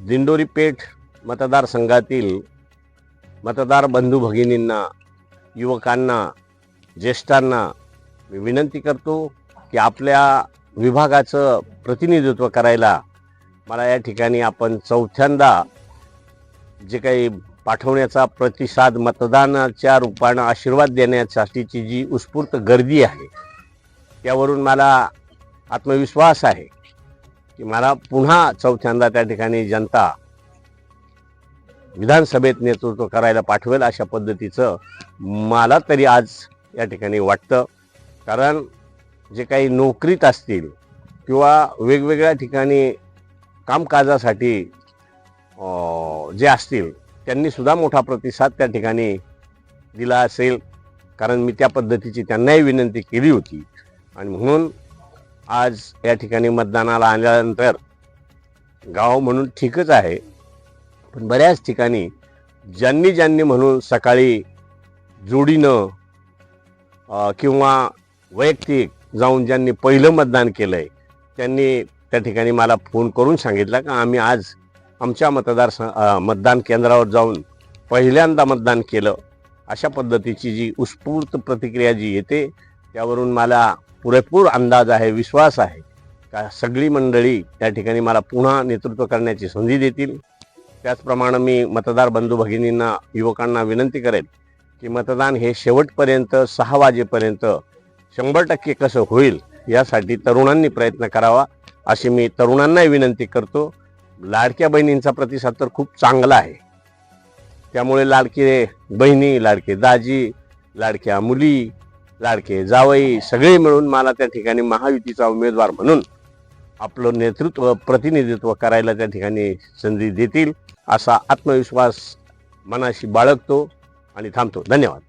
दिंडोरी पेठ मतदारसंघातील मतदार बंधू भगिनींना युवकांना ज्येष्ठांना मी विनंती करतो की आपल्या विभागाचं प्रतिनिधित्व करायला मला या ठिकाणी आपण चौथ्यांदा जे काही पाठवण्याचा प्रतिसाद मतदानाच्या रूपानं आशीर्वाद देण्यासाठीची जी उत्स्फूर्त गर्दी आहे त्यावरून मला आत्मविश्वास आहे. की मला पुन्हा चौथ्यांदा त्या ठिकाणी जनता विधानसभेत नेतृत्व करायला पाठवेल अशा पद्धतीचं मला तरी आज या ठिकाणी वाटतं. कारण जे काही नोकरीत असतील किंवा वेगवेगळ्या ठिकाणी कामकाजासाठी जे असतील त्यांनी सुद्धा मोठा प्रतिसाद त्या ठिकाणी दिला असेल. कारण मी त्या पद्धतीची त्यांनाही विनंती केली होती. आणि म्हणून आज या ठिकाणी मतदानाला आल्यानंतर गाव म्हणून ठीकच आहे. पण बऱ्याच ठिकाणी ज्यांनी ज्यांनी म्हणून सकाळी जोडीनं किंवा वैयक्तिक जाऊन ज्यांनी पहिलं मतदान केलं आहे त्यांनी त्या ठिकाणी मला फोन करून सांगितला का आम्ही आज आमच्या मतदार स- मतदान केंद्रावर जाऊन पहिल्यांदा मतदान केलं. अशा पद्धतीची जी उत्स्फूर्त प्रतिक्रिया जी येते त्यावरून मला पुरेपूर अंदाज आहे विश्वास आहे का सगळी मंडळी त्या ठिकाणी मला पुन्हा नेतृत्व करण्याची संधी देतील? त्याचप्रमाणे मी मतदार बंधू भगिनींना युवकांना विनंती करेन की मतदान हे शेवटपर्यंत सहा वाजेपर्यंत शंभर टक्के कसं होईल यासाठी तरुणांनी प्रयत्न करावा अशी मी तरुणांनाही विनंती करतो. लाडक्या बहिणींचा प्रतिसाद तर खूप चांगला आहे. त्यामुळे लाडके बहिणी लाडके दाजी लाडक्या मुली लाडके जावई सगळे मिळून मला त्या ठिकाणी महायुतीचा उमेदवार म्हणून आपलं नेतृत्व प्रतिनिधित्व करायला त्या ठिकाणी संधी देतील असा आत्मविश्वास मनाशी बाळगतो आणि थांबतो. धन्यवाद.